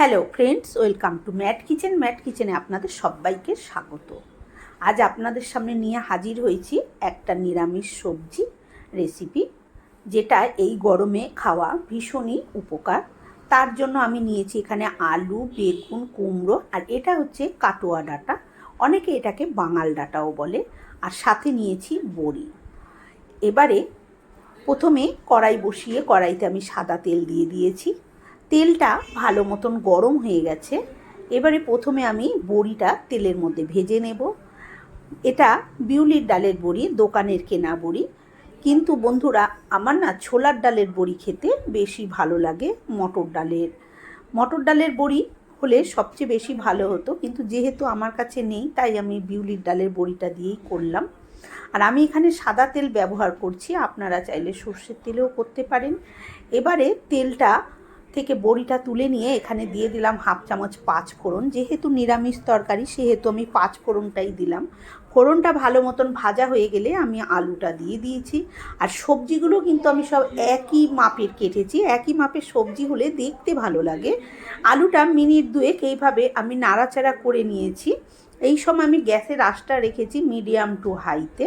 Hello friends welcome to Mat kitchen Mat কিচেনে আপনাদের সবাইকে স্বাগত। আজ আপনাদের সামনে নিয়ে হাজির হয়েছি একটা নিরামিষ সবজি রেসিপি যেটা এই গরমে খাওয়া ভীষণই উপকার। তার জন্য আমি নিয়েছি এখানে আলু, বেগুন, কুমড়ো, আর এটা হচ্ছে কাটোয়া ডাঁটা। অনেকে এটাকে বাঙাল ডাঁটাও বলে, আর সাথে নিয়েছি বড়ি। এবারে প্রথমে কড়াই বসিয়ে কড়াইতে আমি সাদা তেল দিয়ে দিয়েছি। তেলটা ভালো মতন গরম হয়ে গেছে। এবারে প্রথমে আমি বড়িটা তেলের মধ্যে ভেজে নেব। এটা বিউলির ডালের বড়ি, দোকানের কেনা বড়ি। কিন্তু বন্ধুরা, আমার না ছোলার ডালের বড়ি খেতে বেশি ভালো লাগে মটর ডালের। মটর ডালের বড়ি হলে সবচেয়ে বেশি ভালো হতো, কিন্তু যেহেতু আমার কাছে নেই, তাই আমি বিউলির ডালের বড়িটা দিয়েই করলাম। আর আমি এখানে সাদা তেল ব্যবহার করছি, আপনারা চাইলে সর্ষের তেলেও করতে পারেন। এবারে তেলটা থেকে বড়িটা তুলে নিয়ে এখানে দিয়ে দিলাম হাফ চামচ পাঁচ ফোড়ন। যেহেতু নিরামিষ তরকারি, সেহেতু আমি পাঁচ ফোড়নটাই দিলাম। ফোড়নটা ভালো মতন ভাজা হয়ে গেলে আমি আলুটা দিয়ে দিয়েছি। আর সবজিগুলো কিন্তু আমি সব একই মাপের কেটেছি। একই মাপের সবজি হলে দেখতে ভালো লাগে। আলুটা মিনিট দুয়েক এইভাবে আমি নাড়াচাড়া করে নিয়েছি। এই সময় আমি গ্যাসের আঁচটা রেখেছি মিডিয়াম টু হাইতে।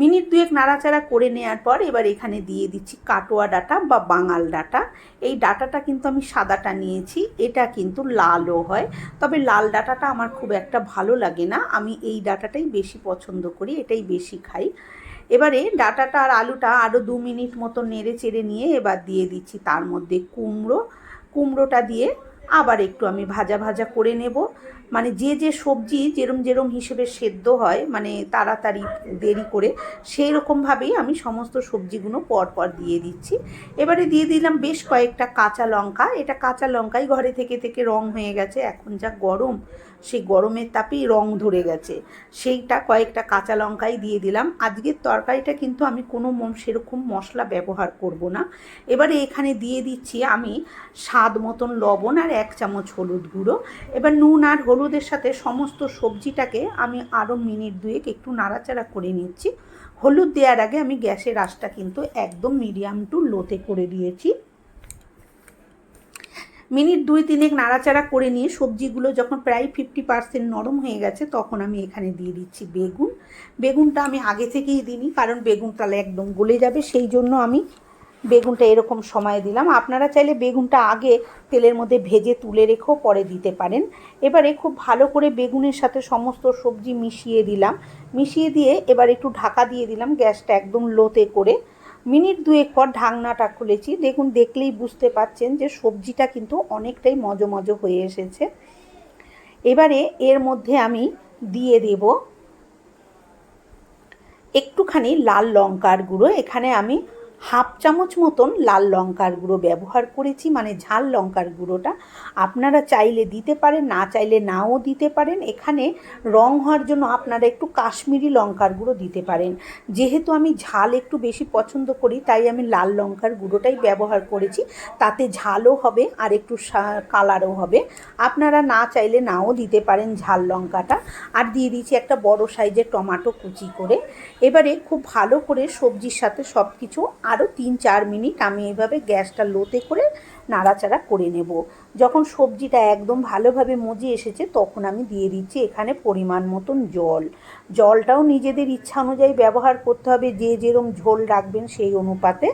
মিনিট দুয়েক নাড়াচাড়া করে নেওয়ার পর এবার এখানে দিয়ে দিচ্ছি কাটোয়া ডাটা বা বাঙাল ডাটা। এই ডাটাটা কিন্তু আমি সাদাটা নিয়েছি, এটা কিন্তু লালও হয়। তবে লাল ডাটাটা আমার খুব একটা ভালো লাগে না, আমি এই ডাটাটাই বেশি পছন্দ করি, এটাই বেশি খাই। এবারে ডাটাটা আর আলুটা আরও দু মিনিট মতো নেড়ে চেড়ে নিয়ে এবার দিয়ে দিচ্ছি তার মধ্যে কুমড়ো। কুমড়োটা দিয়ে আবার একটু আমি ভাজা ভাজা করে নেব। মানে যে যে সবজি যেরম যেরম হিসেবে সেদ্ধ হয় মানে তাড়াতাড়ি দেরি করে সেই রকমভাবেই আমি সমস্ত সবজিগুলো পরপর দিয়ে দিচ্ছি। এবারে দিয়ে দিলাম বেশ কয়েকটা কাঁচা লঙ্কা। এটা কাঁচা লঙ্কাই ঘরে থেকে থেকে রং হয়ে গেছে। এখন যা গরম, সেই গরমের তাপেই রং ধরে গেছে। সেইটা কয়েকটা কাঁচা লঙ্কাই দিয়ে দিলাম। আজকের তরকারিটা কিন্তু আমি কোনো সেরকম মশলা ব্যবহার করব না। এবারে এখানে দিয়ে দিচ্ছি আমি স্বাদ মতন লবণ আর এক চামচ হলুদ গুঁড়ো। এবার নুন আর হলুদের সাথে সমস্ত সবজিটাকে আমি আরও মিনিট দুয়েক একটু নাড়াচাড়া করে নিচ্ছি। হলুদ দেওয়ার আগে আমি গ্যাসের আঁচটা কিন্তু একদম মিডিয়াম টু লোতে করে দিয়েছি। মিনিট দুই তিনেক নাড়াচাড়া করে নিয়ে সবজিগুলো যখন প্রায় ফিফটি পার্সেন্ট নরম হয়ে গেছে তখন আমি এখানে দিয়ে দিচ্ছি বেগুন। বেগুনটা আমি আগে থেকেই দিইনি, কারণ বেগুন তাহলে একদম গলে যাবে। সেই জন্য আমি বেগুনটা এরকম সময় দিলাম। আপনারা চাইলে বেগুনটা আগে তেলের মধ্যে ভেজে তুলে রেখেও পরে দিতে পারেন। এবারে খুব ভালো করে বেগুনের সাথে সমস্ত সবজি মিশিয়ে দিলাম। মিশিয়ে দিয়ে এবার একটু ঢাকা দিয়ে দিলাম গ্যাসটা একদম লোতে করে। মিনিট দুয়েক পর ঢাকনাটা খুলেছি। দেখুন, দেখলেই বুঝতে পাচ্ছেন যে সবজিটা কিন্তু অনেকটাই মজো মজো হয়ে এসেছে। এবারে এর মধ্যে আমি দিয়ে দেব একটুখানি লাল লঙ্কার গুঁড়ো। এখানে আমি হাফ চামচ মতন লাল লঙ্কার গুঁড়ো ব্যবহার করেছি মানে ঝাল লঙ্কার গুঁড়োটা। আপনারা চাইলে দিতে পারেন, না চাইলে নাও দিতে পারেন। এখানে রং হওয়ার জন্য আপনারা একটু কাশ্মীরি লঙ্কার গুঁড়ো দিতে পারেন। যেহেতু আমি ঝাল একটু বেশি পছন্দ করি, তাই আমি লাল লঙ্কার গুঁড়োটাই ব্যবহার করেছি। তাতে ঝালও হবে আর একটু কালারও হবে। আপনারা না চাইলে নাও দিতে পারেন ঝাল লঙ্কাটা। আর দিয়ে দিয়েছি একটা বড় সাইজের টমাটো কুচি করে। এবারে খুব ভালো করে সবজির সাথে সব কিছু আরও তিন, চার মিনিট আমি এইভাবে গ্যাসটা লোতে করে নাড়াচাড়া করে নেব। যখন সবজিটা একদম ভালোভাবে মজে এসেছে, তখন আমি দিয়ে দিচ্ছি এখানে পরিমাণ মতন জল। জলটাও নিজেদের ইচ্ছা অনুযায়ী ব্যবহার করতে হবে, যে যেরম ঝোল রাখবেন সেই অনুপাতে।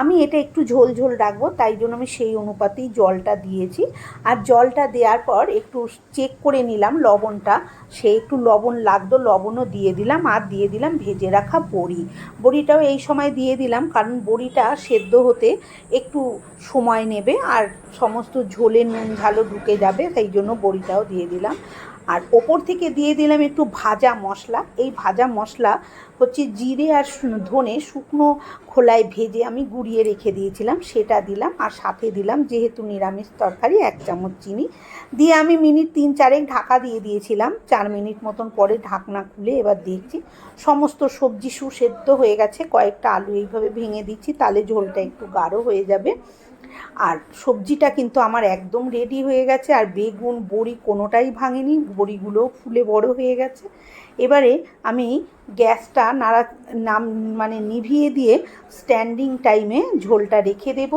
আমি এটা একটু ঝোল ঝোল রাখব, তাই জন্য আমি সেই অনুপাতেই জলটা দিয়েছি। আর জলটা দেওয়ার পর একটু চেক করে নিলাম লবণটা, সে একটু লবণ লাগতো, লবণও দিয়ে দিলাম, আর দিয়ে দিলাম ভেজে রাখা বড়ি। বড়িটাও এই সময় দিয়ে দিলাম, কারণ বড়িটা সেদ্ধ হতে একটু সময় নেবে, আর সমস্ত ঝোলে নুন ঝালও ঢুকে যাবে সেই জন্য বড়িটাও দিয়ে দিলাম। আর ওপর থেকে দিয়ে দিলাম একটু ভাজা মশলা। এই ভাজা মশলা হচ্ছে জিরে আর ধনে শুকনো খোলায় ভেজে আমি গুঁড়িয়ে রেখে দিয়েছিলাম। সেটা দিলাম আর সাথে দিলাম যেহেতু নিরামিষ তরকারি, এক চামচ চিনি। দিয়ে আমি মিনিট তিন চারেক ঢাকা দিয়ে দিয়েছিলাম। চার মিনিট মতন পরে ঢাকনা খুলে এবার দেখছি সমস্ত সবজি সুসেদ্ধ হয়ে গেছে। কয়েকটা আলু এইভাবে ভেঙে দিচ্ছি, তাহলে ঝোলটা একটু গাঢ় হয়ে যাবে। আর সবজিটা কিন্তু আমার একদম রেডি হয়ে গেছে, আর বেগুন, বড়ি কোনোটাই ভাঙেনি, বড়িগুলোও ফুলে বড় হয়ে গেছে। এবারে আমি গ্যাসটা নাড়া, নাম মানে নিভিয়ে দিয়ে স্ট্যান্ডিং টাইমে ঝোলটা রেখে দেব।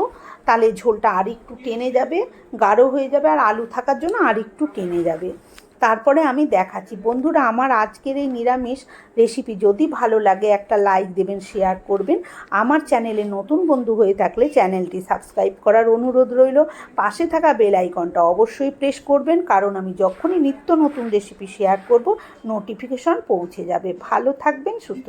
তাহলে ঝোলটা আর একটু টেনে যাবে, গাঢ় হয়ে যাবে, আর আলু থাকার জন্য আর একটু টেনে যাবে। তারপরে আমি দেখাচ্ছি। বন্ধুরা, আমার আজকের এই নিরামিষ রেসিপি যদি ভালো লাগে, একটা লাইক দেবেন শেয়ার করবেন। আমার চ্যানেলে নতুন বন্ধু হয়ে থাকলে চ্যানেলটি সাবস্ক্রাইব করার অনুরোধ রইল। পাশে থাকা বেল আইকনটা অবশ্যই প্রেস করবেন, কারণ আমি যখনই নিত্য নতুন রেসিপি শেয়ার করব নোটিফিকেশন পৌঁছে যাবে। ভালো থাকবেন, সুস্থ